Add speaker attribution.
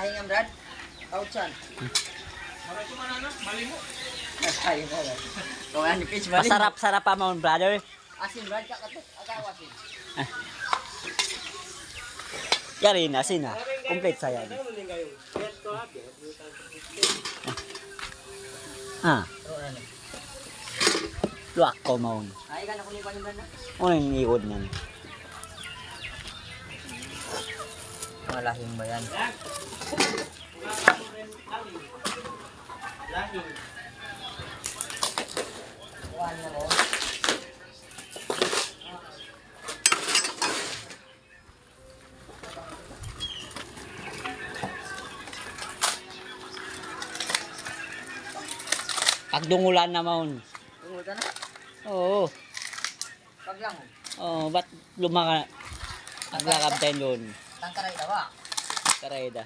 Speaker 1: Ay, mo. Kung ano?
Speaker 2: Masarap-sarap pa mo, brother.
Speaker 1: Asin, Brad. Kakatok. Agaw, asin.
Speaker 2: Yari na, sina. Complete saya.
Speaker 3: Ko.
Speaker 2: Ah,
Speaker 1: ano.
Speaker 2: luwak ko mo.
Speaker 1: Ay, ka na kunin pa ni Brad na.
Speaker 2: Ano yung iikot niyan?
Speaker 1: Mga lahing ba yan?
Speaker 3: Lahing.
Speaker 1: Ko.
Speaker 2: Pagdungulan na mo.
Speaker 1: Tungol ka na.
Speaker 2: Oo.
Speaker 1: Pag lang.
Speaker 2: Oh, ba't lumaka? Naglakab tayo doon.
Speaker 1: ng karayda ba?
Speaker 2: Karayda.